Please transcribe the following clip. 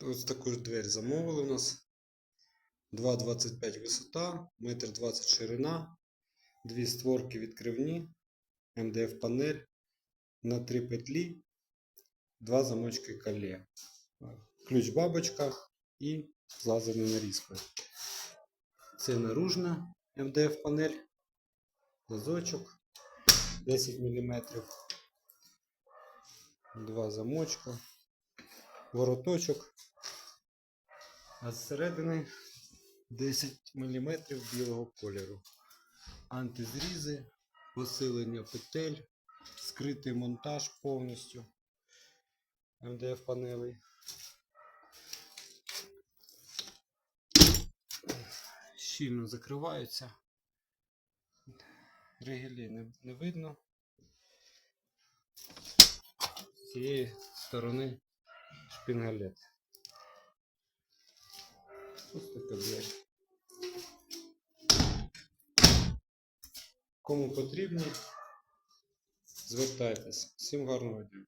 Ось таку ж двері замовили у нас. 2,25 висота, 1,20 м ширина, дві створки відкривні, МДФ панель на три петлі, два замочки коле. Ключ бабочка і з нарізкою. Це наружна МДФ панель, лазочок 10 мм, два замочка, вороточок, а зсередини 10 мм білого кольору. Антизрізи, посилення петель, скритий монтаж повністю МДФ панелей. Щільно закриваються. Ригелі не, не видно. З цієї сторони шпінгалет. Ось така двері. Кому потрібно, звертайтесь. Всім гарного дня.